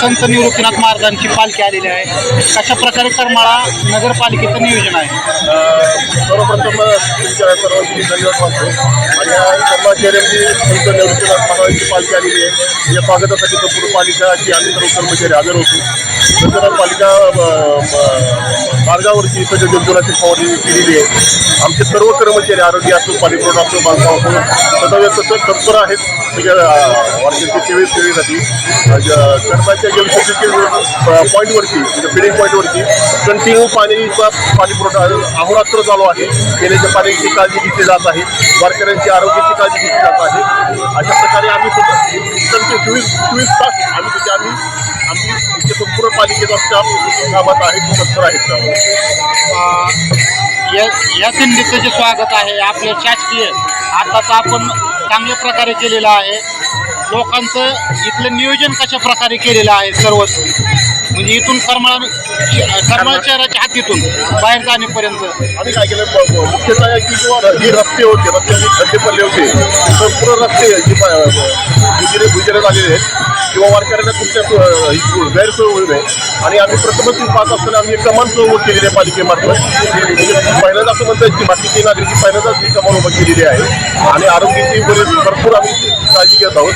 संत निवृत्तीनाथ महाराजांची पालखी आलेली आहे. कशा प्रकारे करमाळा नगरपालिकेचं नियोजन आहे. सर्वप्रथम तुमच्या सर्वांची धन्यवाद मानतो. आणि कर्मचाऱ्यांची संत निवृत्तीनाथ महाराजांची पालखी आलेली आहे. या स्वागतासाठी संपूर्ण पालिकाची आम्ही सर्व कर्मचारी हजर होतो. नगरपालिका म, मार्गावरची सज्ज जंतुनाची फवारणी केलेली आहे आमचे सर्व कर्मचारी आरोग्य असो पाणीपुरवठा असो बांधकाम असो सदैव तसं तत्पर आहेत. म्हणजे वर्षाची सेवेसाठी अ, ज- कर्माच्या जलशक्तीचे पॉईंटवरती म्हणजे फिडिंग पॉईंटवरती कंटिन्यू पाणीचा पाणी पुरवठा अहोरात्र चालू आहे. पिण्याच्या पाण्याची काळजी घेतली जात आहे. वारकऱ्यांची आरोग्याची काळजी घेतली जात आहे. अशा प्रकारे आम्ही त्यांचे चोवीस चोवीस तास आम्ही तिथे आम्ही आम्ही इथे संपूर्ण पालिकेचा स्टाफ कामात आहे तत्पर आहेत त्यामुळे या या जे स्वागत आहे आपले शासकीय आताचं आपण चांगल्या प्रकारे केलेलं आहे. लोकांचं इथलं नियोजन कशा प्रकारे केलेलं आहे सर्वच? म्हणजे इथून करमाळा करमाळा शहराच्या हातीतून बाहेर जाण्यापर्यंत. आम्ही काय केलं? ब- ब- मुख्यतः की किंवा जे रस्ते होते. रस्त्याचे खड्डे पडले होते. संपूर्ण रस्ते जी गुजरे गुजरे झालेले आहेत. किंवा वारकऱ्यांना तुमच्या गैरसोय होऊ नये. आणि आम्ही प्रथमच पाहत असताना आम्ही कमान सुरू केलेली आहे पालिकेमार्फत. म्हणजे पहिल्यांदा असं म्हणतात की बाकीची नागरिक पहिल्यांदाच ही कमान उभं केलेली आहे. आणि आरोग्याची बरेच भरपूर आम्ही काळजी घेत आहोत.